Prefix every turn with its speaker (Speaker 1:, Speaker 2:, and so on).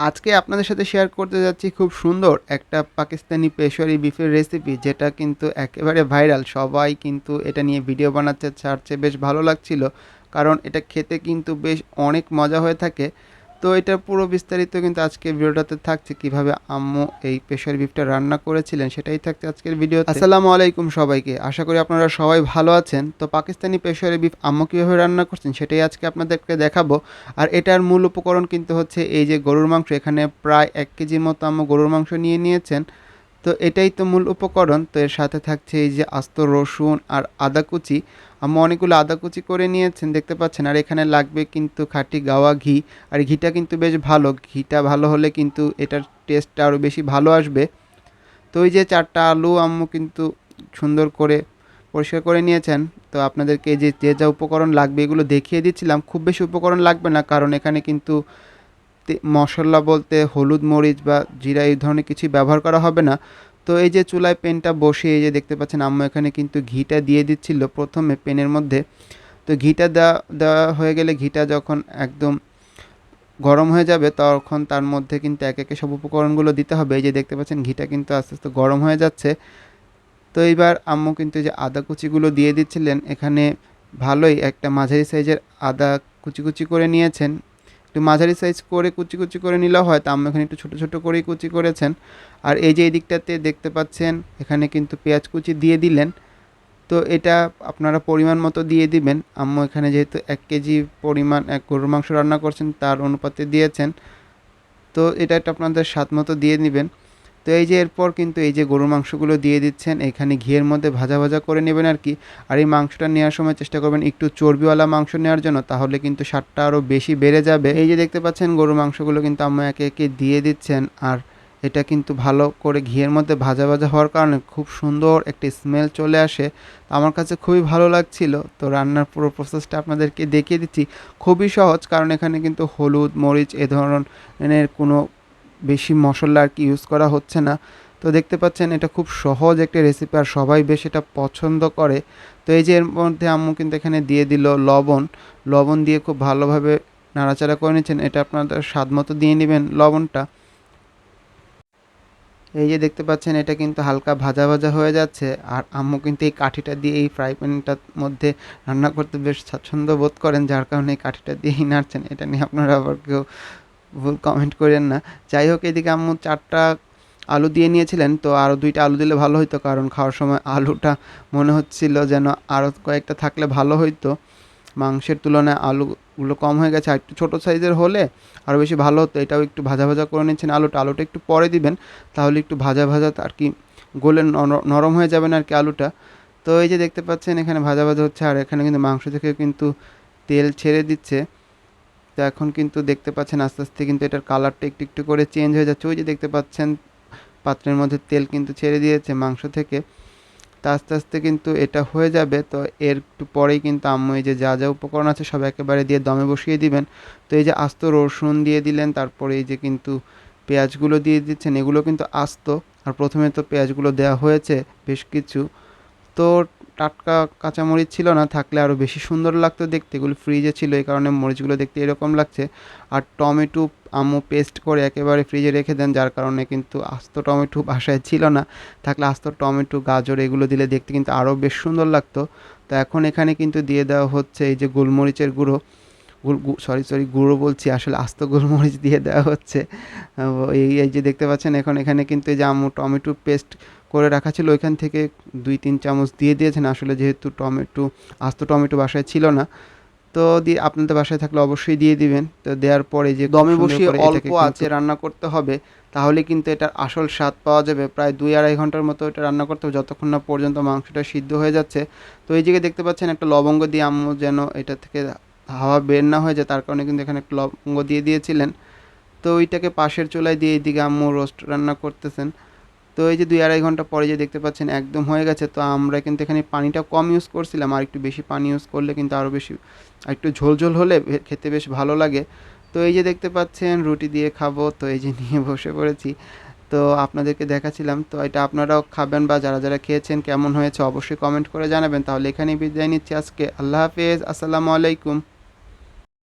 Speaker 1: আজকে আপনাদের সাথে শেয়ার করতে যাচ্ছি খুব সুন্দর একটা পাকিস্তানি পেশোয়ারি বিফের রেসিপি যেটা কিন্তু একেবারে ভাইরাল সবাই কিন্তু এটা নিয়ে ভিডিও বানাচ্ছে, ছাড়ছে, বেশ ভালো লাগছিল। কারণ এটা খেতে কিন্তু বেশ অনেক মজা হয়ে থাকে। তো এটা পুরো বিস্তারিত কিন্তু আজকের ভিডিওটাতে থাকছে কীভাবে আম্মু এই প্রেশার বিফটা রান্না করেছিলেন সেটাই থাকছে আজকের ভিডিও আসসালামু আলাইকুম সবাইকে। আশা করি আপনারা সবাই ভালো আছেন। তো পাকিস্তানি পেশারি বিফ আম্মু কীভাবে রান্না করছেন সেটাই আজকে আপনাদেরকে দেখাবো। আর এটার মূল উপকরণ কিন্তু হচ্ছে এই যে গরুর মাংস এখানে প্রায় এক কেজির মতো আম্মু গরুর মাংস নিয়ে নিয়েছেন। তো এটাই তো মূল উপকরণ। তো এর সাথে থাকছে এই যে আস্ত রসুন আর আদা কুচি। আম্মু অনেকগুলো আদা কুচি করে নিয়েছেন, দেখতে পাচ্ছেন। আর এখানে লাগবে কিন্তু খাঁটি গাওয়া ঘি। আর ঘিটা কিন্তু বেশ ভালো। ঘিটা ভালো হলে কিন্তু এটার টেস্টটা আরও বেশি ভালো আসবে। তো ওই যে চারটা আলু আম্মু কিন্তু সুন্দর করে পরিষ্কার করে নিয়েছেন। তো আপনাদেরকে যে যে যা উপকরণ লাগবে এগুলো দেখিয়ে দিচ্ছিলাম। খুব বেশি উপকরণ লাগবে না, কারণ এখানে কিন্তু মশলা বলতে, হলুদ মরিচ বা জিরা এই ধরনের কিছুই ব্যবহার করা হবে না। তো এই যে চুলায় পেনটা বসে, এই যে দেখতে পাচ্ছেন আম্মু এখানে কিন্তু ঘিটা দিয়ে দিচ্ছিল প্রথমে পেনের মধ্যে। তো ঘিটা দেওয়া দেওয়া হয়ে গেলে ঘিটা যখন একদম গরম হয়ে যাবে, তখন তার মধ্যে কিন্তু এক একে সব উপকরণগুলো দিতে হবে। এই যে দেখতে পাচ্ছেন ঘিটা কিন্তু আস্তে আস্তে গরম হয়ে যাচ্ছে। তো এইবার আম্মু কিন্তু যে আদা কুচিগুলো দিয়ে দিচ্ছিলেন। এখানে ভালোই একটা মাঝারি সাইজের আদা কুচি কুচি করে নিয়েছেন। একটু মাঝারি সাইজ করে কুচি কুচি করে নিলেও হয়। তা আমি এখানে একটু ছোটো ছোটো করেই কুচি করেছেন। আর এই যে এই দিকটাতে দেখতে পাচ্ছেন, এখানে কিন্তু পেঁয়াজ কুচি দিয়ে দিলেন। তো এটা আপনারা পরিমাণ মতো দিয়ে দিবেন। আম্মু এখানে যেহেতু এক কেজি পরিমাণ, এক গরুর মাংস রান্না করছেন, তার অনুপাতে দিয়েছেন। তো এটা একটা আপনাদের স্বাদ মতো দিয়ে নেবেন তো এই যে এরপর কিন্তু এই যে গরুর মাংসগুলো দিয়ে দিচ্ছেন, এখানে ঘিয়ের মধ্যে ভাজা ভাজা করে নেবেন আর কি। আর এই মাংসটা নেওয়ার সময় চেষ্টা করবেন একটু চর্বিওয়ালা মাংস নেওয়ার জন্য, তাহলে কিন্তু স্বাদটা আরও বেশি বেড়ে যাবে। এই যে দেখতে পাচ্ছেন গরুর মাংসগুলো কিন্তু আম্মু একে একে দিয়ে দিচ্ছেন, আর এটা কিন্তু ভালো করে ঘিয়ের মধ্যে ভাজা ভাজা হওয়ার কারণে খুব সুন্দর একটি স্মেল চলে আসে। আমার কাছে খুবই ভালো লাগছিল, তো রান্নার পুরো প্রসেসটা আপনাদেরকে দেখিয়ে দিচ্ছি। খুবই সহজ, কারণ এখানে কিন্তু হলুদ, মরিচ এ ধরনের কোনো বেশি মশলা আর কি ইউজ করা হচ্ছে না। তো দেখতে পাচ্ছেন এটা খুব সহজ একটা রেসিপি আর সবাই বেশ এটা পছন্দ করে। তো এই যে এর মধ্যে আম্মু কিন্তু এখানে দিয়ে দিল লবণ। লবণ দিয়ে খুব ভালোভাবে নাড়াচাড়া করে নিচ্ছেন। এটা আপনাদের স্বাদ মতো দিয়ে নেবেন লবণটা। এই যে দেখতে পাচ্ছেন এটা কিন্তু হালকা ভাজা ভাজা হয়ে যাচ্ছে। আর আম্মু কিন্তু এই কাঠিটা দিয়ে এই ফ্রাই প্যানটার মধ্যে রান্না করতে বেশ স্বাচ্ছন্দ্য বোধ করেন। যার কারণে এই কাঠিটা দিয়েই নাড়ছেন। এটা নিয়ে আপনারা আবার কেউ ভুল কমেন্ট করেন না। যাই হোক, এদিকে আম্মু চারটা আলু দিয়ে নিয়েছিলেন, তো আরও দুইটা আলু দিলে ভালো হতো কারণ খাওয়ার সময় আলুটা মনে হচ্ছিল যেন আরও কয়েকটা থাকলে ভালো হতো মাংসের তুলনায় আলুগুলো কম হয়ে গেছে, আর একটু ছোটো সাইজের হলে আরও বেশি ভালো হতো। এটাও একটু ভাজা ভাজা করে নিচ্ছেন আলুটা আলুটা একটু পরে দিবেন, তাহলে একটু ভাজা ভাজা আর কি গোলে নরম হয়ে যাবে না আর কি আলুটা। তো এই যে দেখতে পাচ্ছেন, এখানে ভাজা ভাজা হচ্ছে, আর এখানে কিন্তু মাংস থেকে কিন্তু তেল ছেড়ে দিচ্ছে। তো এখন কিন্তু দেখতে পাচ্ছেন আস্তে আস্তে কিন্তু এটার কালারটা একটু একটু করে চেঞ্জ হয়ে যাচ্ছে। ওই যে দেখতে পাচ্ছেন, পাত্রের মধ্যে তেল কিন্তু ছেড়ে দিয়েছে মাংস থেকে। তা আস্তে আস্তে কিন্তু এটা হয়ে যাবে। তো এর একটু পরেই কিন্তু আম্মু এই যে যা যা উপকরণ আছে সব একেবারে দিয়ে দমে বসিয়ে দিবেন। তো এই যে আস্ত রসুন দিয়ে দিলেন, তারপরে এই যে কিন্তু পেঁয়াজগুলো দিয়ে দিচ্ছেন, এগুলো কিন্তু আস্ত। আর প্রথমে তো পেঁয়াজগুলো দেওয়া হয়েছে বেশ কিছু। তো টাটকা কাঁচামরিচ ছিল না, থাকলে আরও বেশি সুন্দর লাগতো দেখতে। এগুলো ফ্রিজে ছিল, এই কারণে মরিচগুলো দেখতে এরকম লাগছে। আর টমেটো আমু পেস্ট করে একেবারে ফ্রিজে রেখে দেন, যার কারণে কিন্তু আস্ত টমেটো বাসায় ছিল না। থাকলে আস্ত টমেটো, গাজর এগুলো দিলে দেখতে কিন্তু আরও বেশ সুন্দর লাগতো। তো এখন এখানে কিন্তু দিয়ে দেওয়া হচ্ছে এই যে গোলমরিচের গুঁড়ো। সরি সরি গুঁড়ো বলছি আসলে আস্ত গোলমরিচ দিয়ে দেওয়া হচ্ছে। এই এই যে দেখতে পাচ্ছেন এখন এখানে কিন্তু এই যে আম্মু টমেটো পেস্ট করে রাখা ছিল ওইখান থেকে দুই তিন চামচ দিয়ে দিয়েছেন। আসলে যেহেতু টমেটো আস্ত টমেটো বাসায় ছিল না তো দিয়ে আপনাদের বাসায় থাকলে অবশ্যই দিয়ে দিবেন। তো দেওয়ার পরে যে দমে বসিয়ে অল্প আছে রান্না করতে হবে তাহলে কিন্তু এটার আসল স্বাদ পাওয়া যাবে। প্রায় দুই আড়াই ঘণ্টার মতো এটা রান্না করতে হবে যতক্ষণ না পর্যন্ত মাংসটা সিদ্ধ হয়ে যাচ্ছে। তো এই জায়গায় দেখতে পাচ্ছেন একটা লবঙ্গ দিয়ে আম্মু যেন এটা থেকে হাওয়া বের না হয়ে যায়, তার কারণে কিন্তু এখানে একটা লবঙ্গ দিয়ে দিয়েছিলেন। তো ওইটাকে পাশের চুলায় দিয়ে এইদিকে আম্মু রোস্ট রান্না করতেছেন। তো এই যে দুই আড়াই ঘণ্টা পরে যে দেখতে পাচ্ছেন একদম হয়ে গেছে, তো আমরা কিন্তু এখানে পানিটা কম ইউজ করছিলাম, আর একটু বেশি পানি ইউজ করলে কিন্তু আরও বেশি একটু ঝোল ঝোল হলে খেতে বেশ ভালো লাগে। তো এই যে দেখতে পাচ্ছেন রুটি দিয়ে খাব, তো এই যে নিয়ে বসে পড়েছি। তো আপনাদেরকে দেখাছিলাম তো এটা আপনারাও খাবেন বা যারা যারা খেয়েছেন, কেমন হয়েছে অবশ্যই কমেন্ট করে জানাবেন। তাহলে এখানেই বিদায় নিচ্ছি আজকে। আল্লাহ হাফেজ, আসসালামু আলাইকুম।